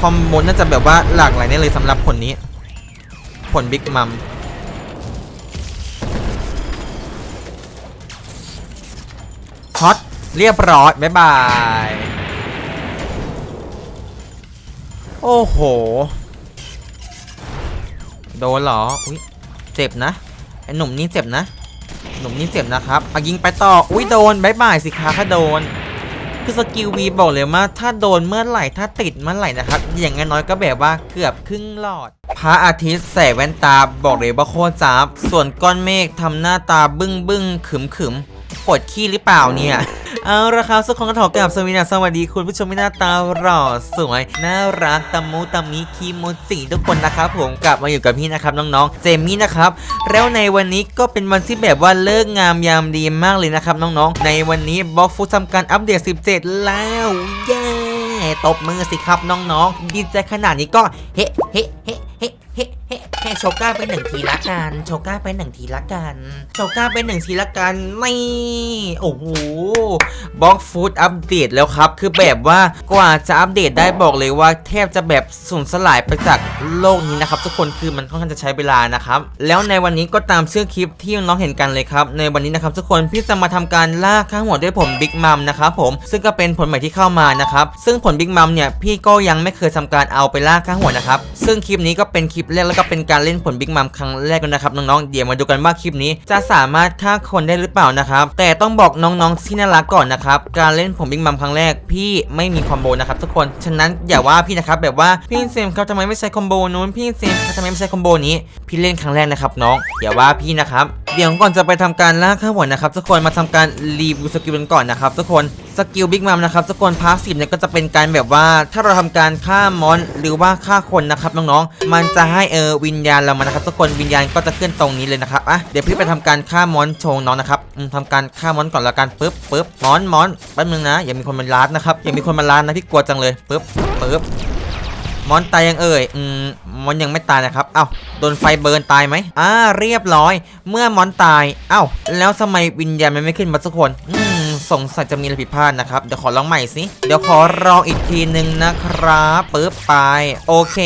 คอมโบน่าจะแบบว่าหลากหลายแน่เลยสำหรับผลนี้ ผลบิ๊กมัมช็อตเรียบร้อยบ๊ายบาย โอ้โห โดนเหรอ อุ้ยเจ็บนะ ไอหนุ่มนี่เจ็บนะ หนุ่มนี่เจ็บนะครับเอายิงไปต่อ อุ้ยโดนบายบายสิคะถ้าโดน คือสกิลวีบอกเลยว่าถ้าโดนเมื่อไหร่ถ้าติดเมื่อไหร่นะครับ อย่างน้อยก็แบบว่าเกือบครึ่งหลอด พระอาทิตย์แส่แว่นตาบอกเลยว่าโคตรจับส่วนก้อนเมฆทำหน้าตาบึ้งบึ้งขึมขึมปวดขี้หรือเปล่าเนี่ย เอาละครับสุขของกระถอกกับสวีนาสวัสดีคุณผู้ชมที่หน้าตาหล่อสวยน่ารักตะมูตะมิคีโมจิทุกคนนะครับผมกลับมาอยู่กับพี่นะครับน้องๆเจมี่นะครับแล้วในวันนี้ก็เป็นวันที่แบบว่าเลิกงามยามดีมากเลยนะครับน้องๆ ในวันนี้บล็อกฟูทำการอัปเดต 17 แล้วเย้ตบมือสิครับน้องๆ ดีใจขนาดนี้ก็เฮ้เฮ้เฮ้ เฮ้โชก้าไปหนึ่งทีละกัน โชก้าไปหนึ่งทีละกัน โชก้าไปหนึ่งทีละกันนี่ โอ้โหบล็อกฟูดอัปเดตแล้วครับ คือแบบว่ากว่าจะอัปเดตได้บอกเลยว่าแทบจะแบบสูญสลายไปจากโลกนี้นะครับ ทุกคนคือมันค่อนข้างจะใช้เวลานะครับ แล้วในวันนี้ก็ตามชื่อคลิปที่น้องเห็นกันเลยครับ ในวันนี้นะครับทุกคนพี่จะมาทำการล่าข้างหัวด้วยผมบิ๊กมัมนะครับผมซึ่งก็เป็นผลใหม่ที่เข้ามานะครับซึ่งผลบิ๊กมัมเนี่ยพี่ก็ยังไม่เคยทำการเอาไปล่าข้างหัวนะครับซึ่งคลิปนี้ก็เป็นคลิปแรกแล้วก็เป็นการเล่นผลบิ๊กมัมครั้งแรกกันนะครับน้องๆ เดี๋ยวมาดูกันว่าคลิปนี้จะสามารถฆ่าคนได้หรือเปล่านะครับ แต่ต้องบอกน้องๆที่น่ารักก่อนนะครับ การเล่นผลบิ๊กมัมครั้งแรกพี่ไม่มีคอมโบนะครับทุกคน ฉะนั้นอย่าว่าพี่นะครับแบบว่าพี่เซมครับทำไมไม่ใช้คอมโบนู้นพี่เซมครับทำไมไม่ใช้คอมโบนี้ พี่เล่นครั้งแรกนะครับน้องอย่าว่าพี่นะครับเดี๋ยวก่อนจะไปทำการล่าข้างหัวนะครับทุกคนมาทำการรีวิวสกิลกันก่อนนะครับทุกคนสกิลบิ๊กมัมนะครับทุกคนพาสซีฟเนี่ยก็จะเป็นการแบบว่าถ้าเราทำการฆ่ามอนหรือว่าฆ่าคนนะครับน้องๆมันจะให้เออวิญญาณเรามานะครับทุกคนวิญญาณก็จะขึ้นตรงนี้เลยนะครับอะเดี๋ยวพี่ไปทำการฆ่ามอนโชว์น้องนะครับอืมทำการฆ่ามอนก่อนล้วกันปึ๊บปึ๊บมอนมอนแป๊บนึงนะอย่ามีคนมาลาดนะครับอย่ามีคนมาลาดนะพี่กลัวจังเลยปึ๊บปึ๊บ มอนตายยังเอ่ยอืมมอนยังไม่ตายนะครับ เอ้าโดนไฟเบิร์นตายไหมอ่าเรียบร้อย เมื่อมอนตาย เอ้าแล้วทำไมวิญญาณมันไม่ขึ้นมาสักคนอืม สงสัยจะมีอะไรผิดพลาดนะครับ เดี๋ยวขอลองใหม่สิ เดี๋ยวขอลองอีกทีหนึ่งนะครับปึ๊บไป โอเค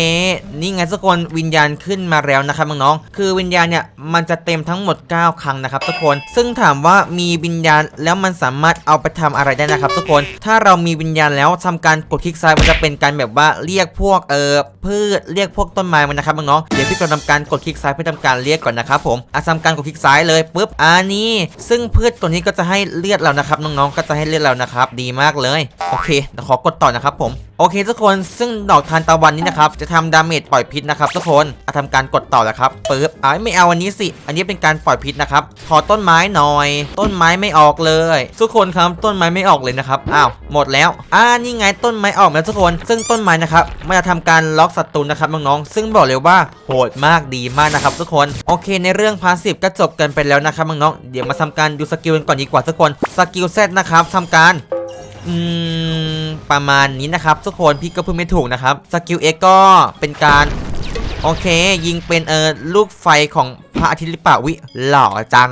นี่ไงทุกคนวิญญาณขึ้นมาแล้วนะครับน้องๆคือวิญญาณเนี่ยมันจะเต็มทั้งหมด 9 ครั้งนะครับทุกคน ซึ่งถามว่ามีวิญญาณแล้วมันสามารถเอาไปทำอะไรได้นะครับ ทุกคน ถ้าเรามีวิญญาณแล้วทำการกดคลิกซ้ายมันจะเป็นการแบบว่าเรียกพวกเออพืชเรียกพวกต้นไม้มันนะครับน้องๆเดี๋ยวพี่จะทำการกดคลิกซ้ายเพื่อทำการเรียกก่อนนะครับผมอะทำการกดคลิกซ้ายเลยปุ๊บอ่านี่ซึ่งพืชตัวนี้ก็จะให้เลือดเรานะครับน้องๆก็จะให้เลือดเรานะครับ ดีมากเลย โอเคเดี๋ยวขอกดต่อนะครับผมโอเคทุกคนซึ่งดอกทานตะวันนี้นะครับจะทำดาเมจปล่อยพิษนะครับทุกคนอะทำการกดต่อแล้วครับปึ๊บอ่าไม่เอาอันนี้สิ อันนี้เป็นการปล่อยพิษนะครับขอต้นไม้หน่อย ต้นไม้ไม่ออกเลย ทุกคนครับต้นไม้ไม่ออกเลยนะครับอ้าวหมดแล้วอ่านี่ไงต้นไม้ออกแล้วทุกคน ซึ่งต้นไม้นะครับมันจะทำการล็อกศัตรูนะครับน้องๆซึ่งบอกเลยว่าโหดมากดีมากนะครับทุกคนโอเค ในเรื่องพาสซีฟก็จบกันไปแล้วนะครับน้องๆเดี๋ยวมาทำการดูสกิลกันก่อนดีกว่าทุกคนสกิลเซตนะครับทำการอืมประมาณนี้นะครับทุกคนพี่ก็พูดไม่ถูกนะครับสกิลเอ็กก็เป็นการโอเค ยิงเป็นเออลูกไฟของพระอาทิตย์หรือเปล่าวิหล่อจัง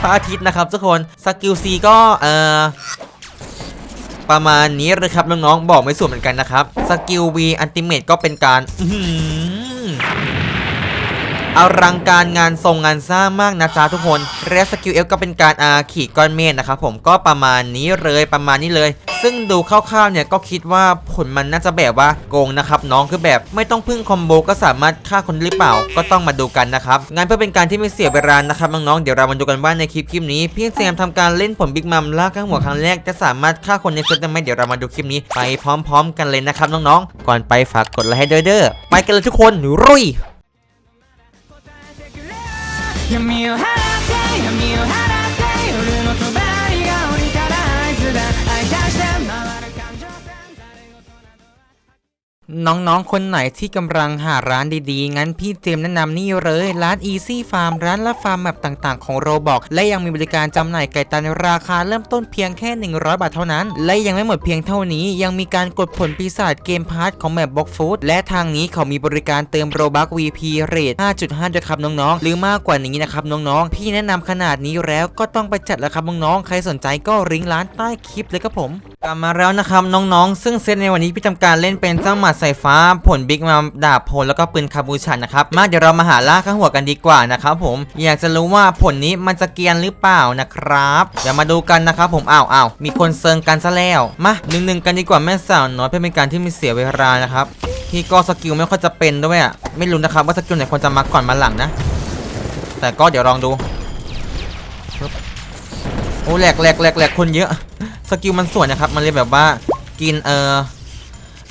พระอาทิตย์นะครับทุกคนสกิลซีก็เออประมาณนี้เลยครับน้องๆบอกไม่สูดเหมือนกันนะครับสกิลวีอันติเมตก็เป็นการอื อหืออลังการงานทรงงานสร้างมากนะจ๊ะทุกคนและสกิลเอฟก็เป็นการอาขี่ก้อนเมฆนะครับผมก็ประมาณนี้เลยประมาณนี้เลย ซึ่งดูคร่าวๆเนี่ยก็คิดว่าผลมันน่าจะแบบว่าโกงนะครับน้องคือแบบไม่ต้องพึ่งคอมโบก็สามารถฆ่าคนหรือเปล่าก็ต้องมาดูกันนะครับงานเพื่อเป็นการที่ไม่เสียเวลานะครับน้องๆเดี๋ยวเรามาดูกันว่าในคลิปคลิปนี้พี่แซมทำการเล่นผลบิ๊กมัมล่าข้างหัวครั้งแรกจะสามารถฆ่าคนในเซตได้ไหมเดี๋ยวเรามาดูคลิปนี้ไปพร้อม ๆ กันเลยนะครับน้องๆก่อนไปฝากกดไลค์ให้ด้วยเด้อไปกันเลยทุกคนรุ่ย 闇を払って闇を払って น้องๆ คนไหนที่กำลังหาร้านดีๆ งั้นพี่เจมแนะนำนี่เลย ร้าน Easy Farm ร้านรับฟาร์มแบบต่างๆ ของโรบอกและยังมีบริการจำหน่ายไก่ตันราคาเริ่มต้นเพียงแค่ 100 บาทเท่านั้น และยังไม่หมดเพียงเท่านี้ยังมีการกดผลปีศาจเกมพาร์ทของแบบบล็อกฟูดและทางนี้เขามีบริการเติมโรบัก VP เรท5.5ด้วยครับน้องๆ หรือมากกว่านี้นะครับน้องๆ พี่แนะนำขนาดนี้แล้วก็ต้องไปจัดแล้วครับน้องๆ ใครสนใจก็ริงร้านใต้คลิปเลยครับผม กลับมาแล้วนะครับน้องๆ ซึ่งเซตในวันนี้พี่ทำการเล่นเป็นเจ้าหมัดสายฟ้าผลบิ๊กมาดาบพลแล้วก็ปืนคาบูชันนะครับมาเดี๋ยวเรามาหาล่าข้างหัวกันดีกว่านะครับผมอยากจะรู้ว่าผลนี้มันจะเกียนหรือเปล่านะครับเดี๋ยวมาดูกันนะครับผมอ้าวอ้าวมีคนเซิงกันซะแล้วมาหนึ่งหนึ่งกันดีกว่าแม่สาวน้อยเพื่อเป็นการที่ไม่เสียเวลานะครับพี่ก็สกิลไม่ค่อยจะเป็นด้วยอะไม่รู้นะครับว่าสกิลไหนควรจะมาก่อนมาหลังนะ แต่ก็เดี๋ยวลองดูโอ้แหลกแหลกแหลกแหลกคนเยอะ สกิลมันสวยนะครับ มันเลยแบบว่ากินเออ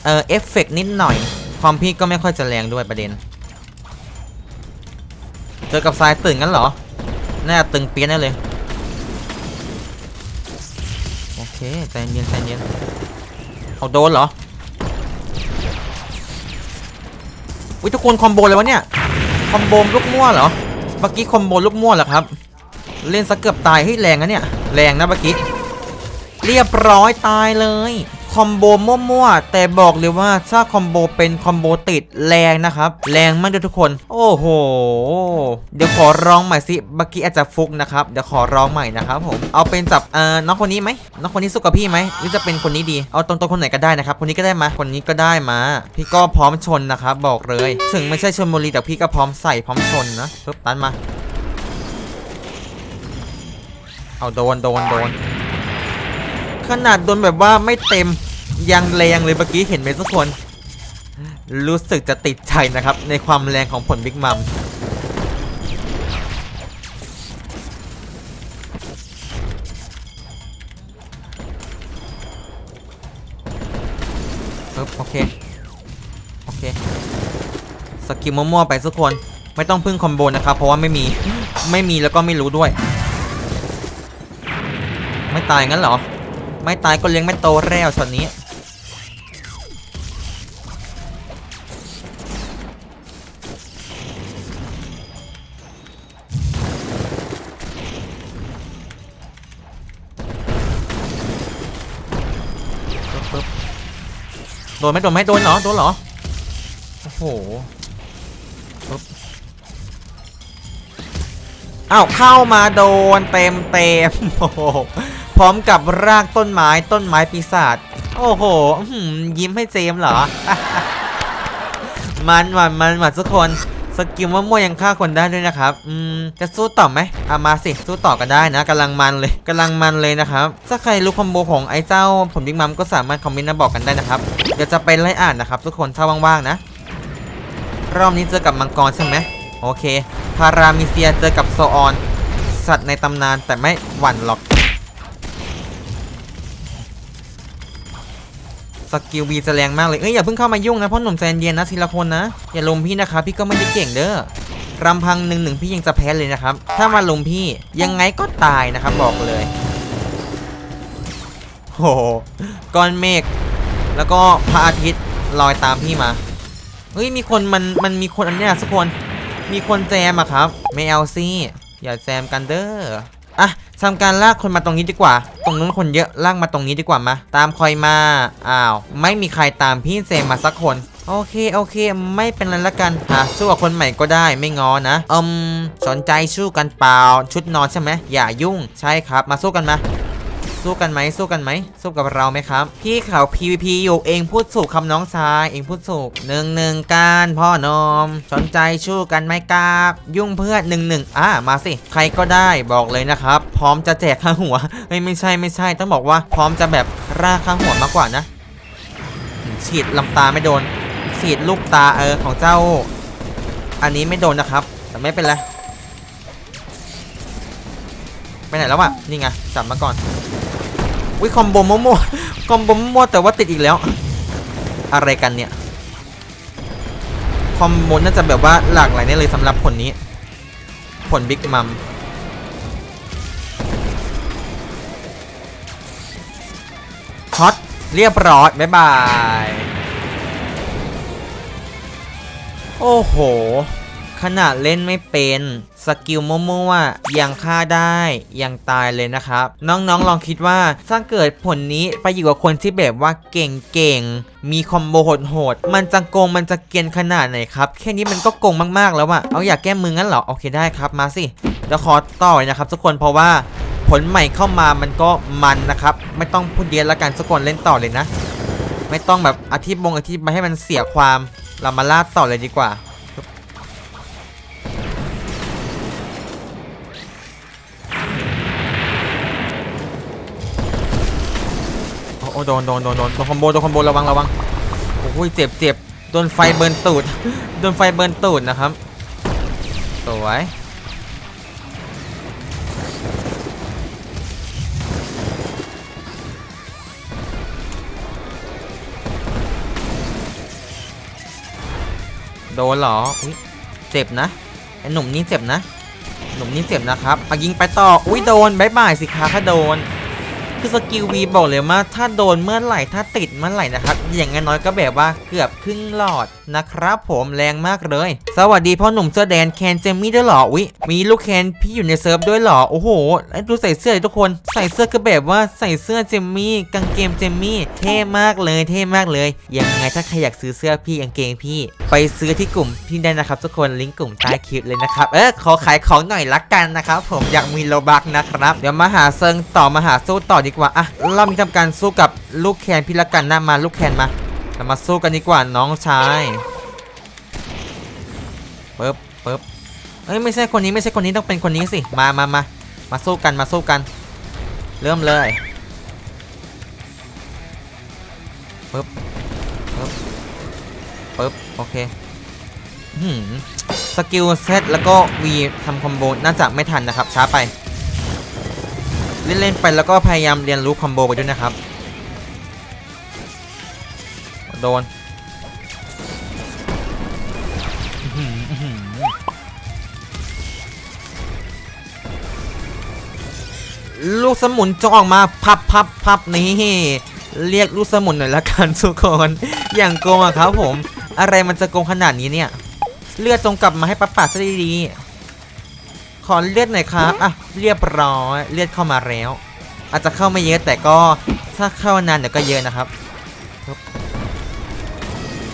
เออเอฟเฟกนิดหน่อย ความพี่ก็ไม่ค่อยจะแรงด้วยประเด็น เจอกับทรายตึงงั้นเหรอ น่าตึงเปี้ยนแน่เลย โอเคใจเย็นใจเย็นเอาโดนเหรออุ้ยทุกคนคอมโบเลยวะเนี่ย คอมโบลูกมั่วเหรอ เมื่อกี้คอมโบลูกมั่วเหรอครับ เล่นซะเกือบตายเฮ้ยแรงนะเนี่ย แรงนะเมื่อกี้ เรียบร้อยตายเลย คอมโบมั่วๆ แต่บอกเลยว่าถ้าคอมโบเป็นคอมโบติดแรงนะครับ แรงมากด้วยทุกคน โอ้โห เดี๋ยวขอร้องใหม่สิเมื่อกี้อาจจะฟุกนะครับ เดี๋ยวขอร้องใหม่นะครับผม เอาเป็นจับเอ่อน้องคนนี้ไหมน้องคนนี้สู้กับพี่ไหมหรือจะเป็นคนนี้ดี เอาตรงๆคนไหนก็ได้นะครับ คนนี้ก็ได้มา คนนี้ก็ได้มา พี่ก็พร้อมชนนะครับ บอกเลย ถึงไม่ใช่ชนบุรีแต่พี่ก็พร้อมใส่พร้อมชนนะปึ๊บตันมา เอาโดนโดนโดน ขนาดโดนแบบว่าไม่เต็มยังแรงเลยเมื่อกี้เห็นไหมทุกคน รู้สึกจะติดใจนะครับ ในความแรงของผลบิ๊กมัมโอเค โอเค สกิลมั่วๆไปทุกคน ไม่ต้องพึ่งคอมโบนะครับ เพราะว่าไม่มี ไม่มีแล้วก็ไม่รู้ด้วย ไม่ตายงั้นเหรอ ไม่ตายก็เลี้ยงไม่โตแล้วช็อตนี้ปึ๊บปึ๊บโดนไหมโดนไหมโดนเหรอ โดนเหรอ โอ้โหปึ๊บอ้าวเข้ามาโดนเต็มเต็มโอ้โห ร้อมกับรากต้นไม้ต้นไม้ปีศาจโอ้โหยิ้มให้เจมส์เหรอ มันมันมันมันทุกคนสกิลมะม่วยังฆ่าคนได้ด้วยนะครับ อืม จะสู้ต่อไหมเอามาสิ สู้ต่อกันได้นะกำลังมันเลยกำลังมันเลยนะครับ ถ้าใครรู้คอมโบของไอ้เจ้า ผมบิ๊กมัมก็สามารถคอมเมนต์มาบอกกันได้นะครับ เดี๋ยวจะไปไล่อ่านนะครับ ทุกคนถ้าว่างๆนะ รอบนี้เจอกับมังกรใช่ไหมโอเค พารามิเซียเจอกับโซออน สัตว์ในตำนานแต่ไม่หวั่นหรอก สกิลวีจะแรงมากเลย เอ้ยอย่าเพิ่งเข้ามายุ่งนะพ่อหนุ่มใจเย็นนะทีละคนนะ อย่าลุมพี่นะคะพี่ก็ไม่ได้เก่งเด้อรำพังหนึ่งหนึ่งพี่ยังจะแพ้เลยนะครับ ถ้ามาลุมพี่ยังไงก็ตายนะครับบอกเลยโอ้โหก้อนเมฆแล้วก็พระอาทิตย์ลอยตามพี่มาเฮ้ยมีคนมันมันมีคนอันเนี้ยสักคนมีคนแจมอะครับไม่เอาสิอย่าแจมกันเด้อ อะทำการลากคนมาตรงนี้ดีกว่า ตรงนู้นคนเยอะลากมาตรงนี้ดีกว่ามาตามคอยมาอ้าว ไม่มีใครตามพี่เซมมาสักคนโอเคโอเค ไม่เป็นไรละกันหาสู้กับคนใหม่ก็ได้ไม่งอนะอืมสนใจสู้กันเปล่าชุดนอนใช่ไหมอย่ายุ่งใช่ครับมาสู้กันมา สู้กันไหมสู้กันไหมสู้กับเราไหมครับ พี่เขา PVP อยู่เองพูดถูกคำน้องชายเองพูดถูกหนึ่งหนึ่งการพ่อนมสนใจชู้กันไหมครับยุ่งเพื่อนหนึ่งหนึ่งอะมาสิ ใครก็ได้บอกเลยนะครับ พร้อมจะแจกข้างหัวเฮ้ยไม่ใช่ไม่ใช่ต้องบอกว่าพร้อมจะแบบร่าข้างหัวมากกว่านะฉีดลำตาไม่โดนฉีดลูกตาเออของเจ้า อันนี้ไม่โดนนะครับ แต่ไม่เป็นไร ไปไหนแล้ววะนี่ไงจับมาก่อนวิคอมโบมั่วๆคอมโบมั่วแต่ว่าติดอีกแล้ว อะไรกันเนี่ยคอมโบน่าจะแบบว่าหลากหลายแน่เลยสำหรับผลนี้ ผลบิ๊กมัมช็อตเรียบร้อยบ๊ายบาย โอ้โห ขนาดเล่นไม่เป็นสกิลมั่วๆยังฆ่าได้ยังตายเลยนะครับ น้องๆลองคิดว่าถ้าเกิดผลนี้ไปอยู่กับคนที่แบบว่าเก่งๆมีคอมโบโหดๆมันจะโกงมันจะเกียนขนาดไหนครับ แค่นี้มันก็โกงมากๆแล้วอะเอาอยากแก้มืองั้นเหรอโอเคได้ครับมาสิเดี๋ยวขอต่อเลยนะครับ ทุกคนเพราะว่าผลใหม่เข้ามามันก็มันนะครับ ไม่ต้องพูดเยอะแล้วกันสักคนเล่นต่อเลยนะ ไม่ต้องแบบอธิบงอธิบายให้มันเสียความเรามาล่าต่อเลยดีกว่า โดนโดนโดนโดนโดนคอมโบโดนคอมโบระวังระวังโอ้ยเจ็บเจ็บโดนไฟเบิร์นตูดโดนไฟเบิร์นตูดนะครับสวยโดนเหรออุ๊ยเจ็บนะไอหนุ่มนี่เจ็บนะ หนุ่มนี่เจ็บนะครับเอายิงไปต่อ อุ้ยโดนบายบายสิคะถ้าโดน คือสกิลวีบอกเลยว่าถ้าโดนเมื่อไหร่ถ้าติดเมื่อไหร่นะครับ อย่างน้อยก็แบบว่าเกือบครึ่งหลอดนะครับผมแรงมากเลย สวัสดีพ่อหนุ่มเสื้อแดนแคนเจมี่ด้วยเหรออุ้ยมีลูกแคนพี่อยู่ในเซิร์ฟด้วยเหรอโอ้โหแล้วดูใส่เสื้อทุกคนใส่เสื้อก็แบบว่าใส่เสื้อเจมี่กางเกงเจมมี่เท่มากเลยเท่มากเลยยังไงถ้าใครอยากซื้อเสื้อพี่กางเกงพี่ ไปซื้อที่กลุ่มพี่ได้นะครับ ทุกคนลิงก์กลุ่มใต้คลิปเลยนะครับเออขอขายของหน่อยละกันนะครับผมอยากมีโลบักนะครับเดี๋ยวมาหาเซิงต่อมาหาสู้ต่อดีกว่าอะเรามีทำการสู้กับลูกแคนพี่ละกันนะมาลูกแคนมาเรามาสู้กันดีกว่าน้องชายปึ๊บปึ๊บเอ้ยไม่ใช่คนนี้ไม่ใช่คนนี้ต้องเป็นคนนี้สิมามามามาสู้กันมาสู้กัน เริ่มเลยปึ๊บปึ๊บปึ๊บโอเคอื้อหือสกิลเซตแล้วก็วีทำคอมโบน่าจะไม่ทันนะครับช้าไป เล่นๆไปแล้วก็พยายามเรียนรู้คอมโบไปด้วยนะครับ โดนลูกสมุนจงออกมาพับพับพับนี่เรียกลูกสมุนหน่อยละกันทุกคนอย่างโกงอะครับผม อะไรมันจะโกงขนาดนี้เนี่ย เลือดจงกลับมาให้ป้าป่าซะดีๆ ขอเลือดหน่อยครับอะเรียบร้อยเลือดเข้ามาแล้ว อาจจะเข้าไม่เยอะแต่ก็ถ้าเข้านานเดี๋ยวก็เยอะนะครับปึ๊บ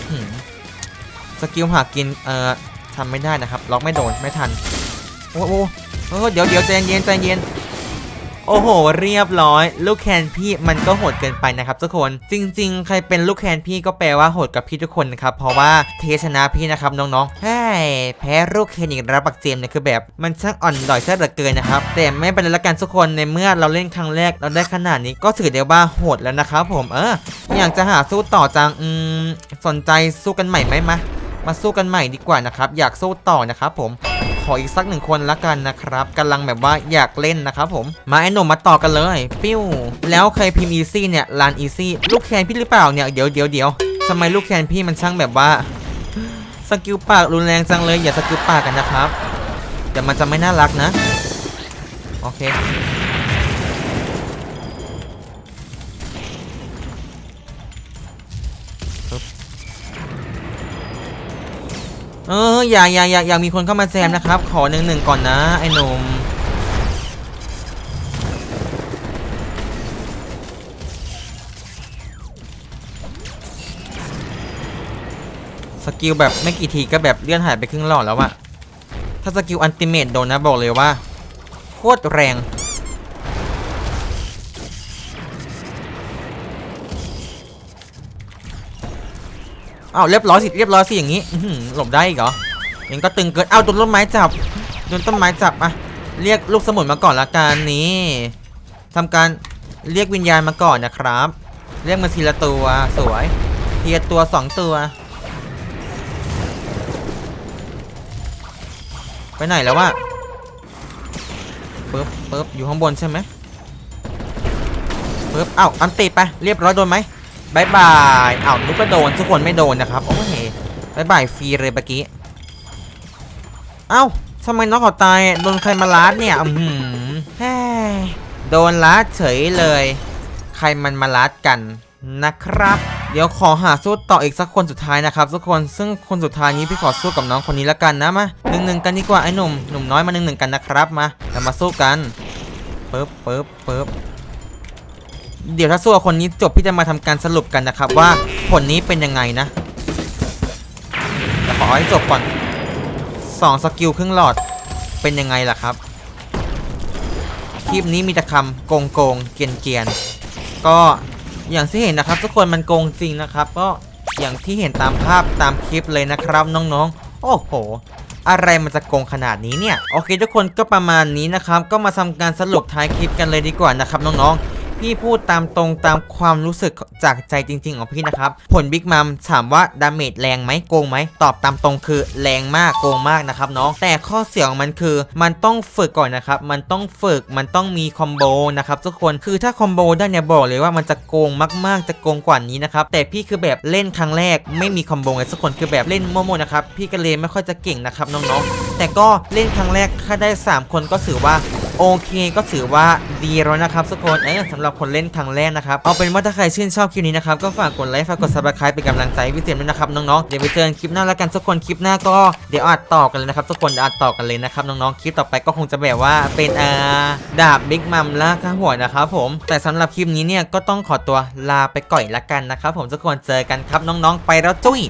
หืมสกิลหากินเอ่อทำไม่ได้นะครับ ล็อกไม่โดนไม่ทัน โอ้โหโอ้โหเดี๋ยวเดี๋ยวใจเย็นใจเย็น โอ้โห เรียบร้อย ลูกแคนพี่มันก็โหดเกินไปนะครับทุกคน จริง ๆ ใครเป็นลูกแคนพี่ก็แปลว่าโหดกับพี่ทุกคนนะครับ เพราะว่าเทชนะพี่นะครับน้องๆเฮ้ยแพ้ลูกแคนอีกรับปักเจมเนี่ยคือแบบมันช่างอ่อนดอยซะเหลือเกินนะครับ แต่ไม่เป็นไรละกันทุกคนในเมื่อเราเล่นครั้งแรกเราได้ขนาดนี้ก็ถือได้ว่าโหดแล้วนะครับผมเอออยากจะหาสู้ต่อจังอืมสนใจสู้กันใหม่ไหมมามาสู้กันใหม่ดีกว่านะครับ อยากสู้ต่อนะครับผม ออีกสักหนึ่งคนละกันนะครับกำลังแบบว่าอยากเล่นนะครับผมมาไอ้หนุ่มมาต่อกันเลย ปิ้ว แล้วเคยพิมพ์อีซี่เนี่ยลานอีซี่ลูกแคนพี่หรือเปล่าเนี่ยเดี๋ยวเดี๋ยวเดี๋ยวทำไมลูกแคนพี่มันช่างแบบว่าสกิลปากรุนแรงจังเลยอย่าสกิลปากกันนะครับเดี๋ยวมันจะไม่น่ารักนะ โอเค เอออย่าอย่าอย่าอย่ามีคนเข้ามาแซมนะครับ ขอหนึ่งหนึ่งก่อนนะ ไอ้หนุ่มสกิลแบบไม่กี่ทีก็แบบเลื่อนหายไปครึ่งหลอดแล้วอะถ้าสกิลอันติเมตโดนนะบอกเลยว่าโคตรแรง อ้าวเรียบร้อยสิเรียบร้อยสิอย่างงี้หลบได้อีกเหรอยังก็ตึงเกินอ้าวโดนต้นไม้จับโดนต้นไม้จับอะเรียกลูกสมุนมาก่อนละกันนี่ทำการเรียกวิญญาณมาก่อนนะครับ เรียกมาทีละตัวสวยทีละตัวสองตัว ไปไหนแล้ววะปึ๊บปึ๊บอยู่ข้างบนใช่ไหมปึ๊บอ้าวอันติไปเรียบร้อยโดนไหม บายบายอ้าวนุกก็โดนทุกคนไม่โดนนะครับ โอ้ยบายบายฟรีเลยเมื่อกี้ เอ้าทำไมน้องเขาตายโดนใครมาลัดเนี่ยอือหือแฮ่โดนลัดเฉยเลย ใครมันมาลัดกันนะครับ เดี๋ยวขอหาสู้ต่ออีกสักคนสุดท้ายนะครับทุกคนซึ่งคนสุดท้ายนี้พี่ขอสู้กับน้องคนนี้ละกันนะมาหนึ่งหนึ่งกันดีกว่าไอ้หนุ่มหนุ่มน้อยมาหนึ่งหนึ่งกันนะครับมาเรามาสู้กันปึ๊บปึ๊บปึ๊บ เดี๋ยวถ้าสู้กับคนนี้จบพี่จะมาทำการสรุปกันนะครับว่าผลนี้เป็นยังไงนะแต่ขอให้จบก่อนสองสกิลครึ่งหลอดเป็นยังไงล่ะครับ คลิปนี้มีแต่คำโกงโกงเกียนเกียนก็อย่างที่เห็นนะครับ ทุกคนมันโกงจริงนะครับ ก็อย่างที่เห็นตามภาพตามคลิปเลยนะครับน้องๆ โอ้โห อะไรมันจะโกงขนาดนี้เนี่ย โอเค ทุกคนก็ประมาณนี้นะครับ ก็มาทำการสรุปท้ายคลิปกันเลยดีกว่านะครับน้องๆ พี่พูดตามตรงตามความรู้สึกจากใจจริง ๆ ของพี่นะครับ ผลบิ๊กมัมถามว่าดาเมจแรงไหมโกงไหม ตอบตามตรงคือแรงมากโกงมากนะครับน้อง แต่ข้อเสียของมันคือ มันต้องฝึกก่อนนะครับ มันต้องฝึกมันต้องมีคอมโบนะครับทุกคนคือถ้าคอมโบได้เนี่ยบอกเลยว่ามันจะโกงมากๆจะโกงกว่านี้นะครับแต่พี่คือแบบเล่นครั้งแรก ไม่มีคอมโบไงทุกคนคือแบบเล่นโมโมๆนะครับพี่ก็เลยไม่ค่อยจะเก่งนะครับน้องๆ แต่ก็เล่นครั้งแรกถ้าได้สามคนก็ถือว่า โอเคก็ถือว่าดีแล้วนะครับทุกคนเออสำหรับคนเล่นครั้งแรกนะครับเอาเป็นว่าถ้าใครชื่นชอบคลิปนี้นะครับก็ฝากกดไลค์ฝากกด subscribe เป็นกำลังใจพี่เจมส์ด้วยนะครับน้องๆเดี๋ยวไปเจอกันคลิปหน้าแล้วกันทุกคนคลิปหน้าก็เดี๋ยวอัดต่อกันเลยนะครับทุกคนเดี๋ยวอัดต่อกันเลยนะครับน้องๆคลิปต่อไปก็คงจะแบบว่าเป็นอ่าดาบบิ๊กมัมล่าข้าหัวนะครับผมแต่สำหรับคลิปนี้เนี่ยก็ต้องขอตัวลาไปก่อนละกันนะครับผมทุกคนเจอกันครับน้องๆไปแล้วจุ้ย